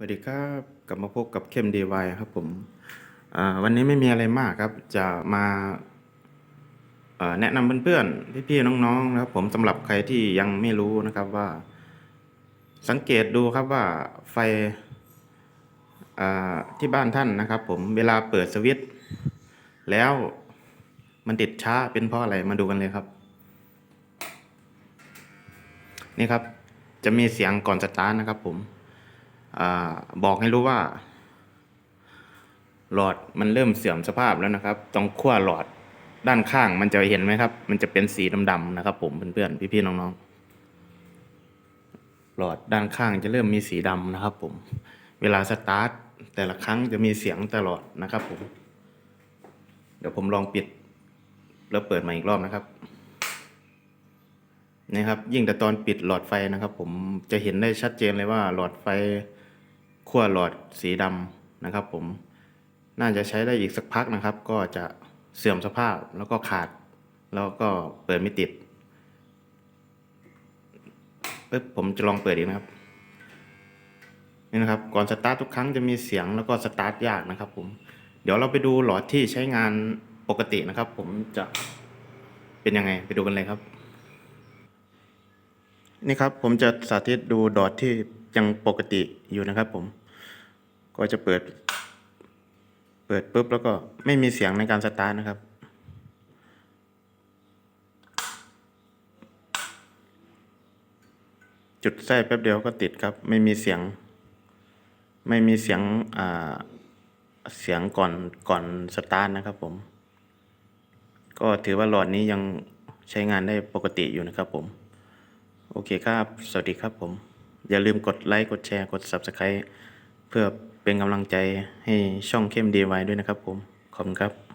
สวัสดีครับกลับมาพบกับเข้มดีวายครับผมวันนี้ไม่มีอะไรมากครับ จะมาแนะนำเพื่อนๆพี่ๆน้องๆนะครับ ผมสำหรับใครที่ยังไม่รู้นะครับว่า สังเกตดูครับว่าไฟที่บ้านท่านนะครับ ผมเวลาเปิดสวิตช์แล้วมันติดช้าเป็นเพราะอะไรมาดูกันเลยครับ นี่ครับ จะมีเสียงก่อนสตาร์ทนะครับผม บอกให้รู้ว่า หลอดมันเริ่มเสื่อมสภาพแล้วนะครับ ตรงขั้วหลอดด้านข้างมันจะเห็นไหมครับ มันจะเป็นสีดำๆนะครับ ผมเพื่อนๆพี่ๆน้องๆ หลอดด้านข้างจะเริ่มมีสีดำนะครับ ผม เวลาสตาร์ทแต่ละครั้งจะมีเสียงตลอดนะครับ ผม เดี๋ยวผมลองปิด แล้วเปิดใหม่อีกรอบนะครับนี่ครับยิ่งแต่ตอนปิดหลอดไฟนะครับ ผมจะเห็นได้ชัดเจนเลยว่าหลอดไฟ ขั้วหลอดสีดำนะครับ ผมน่าจะใช้ได้อีกสักพักนะครับ ก็จะเสื่อมสภาพแล้วก็ขาด แล้วก็เปิดไม่ติดปึ๊บผมจะลองเปิดอีกนะครับนี่นะครับก่อนสตาร์ททุกครั้งจะมีเสียงแล้วก็สตาร์ทยากนะครับผมเดี๋ยวเราไปดูหลอดที่ใช้งานปกตินะครับ ผมจะเป็นยังไงไปดูกันเลยครับ นี่ครับผมจะสาธิตดูดอทที่ยังปกติอยู่นะครับผม ก็จะเปิด เปิดปุ๊บแล้วก็ไม่มีเสียงในการสตาร์ทนะครับ จุดแทรกแป๊บเดียวก็ติดครับ ไม่มีเสียง ไม่มีเสียงอ่าเสียงก่อนก่อนสตาร์ทนะครับผม ก็ถือว่าหลอดนี้ยังใช้งานได้ปกติอยู่นะครับผม โอเคครับ สวัสดีครับผม อย่าลืมกดไลค์ กดแชร์ กด Subscribe เพื่อ เป็นกำลังใจให้ช่องเข้มดีไว้ด้วยนะครับผม ขอบคุณครับ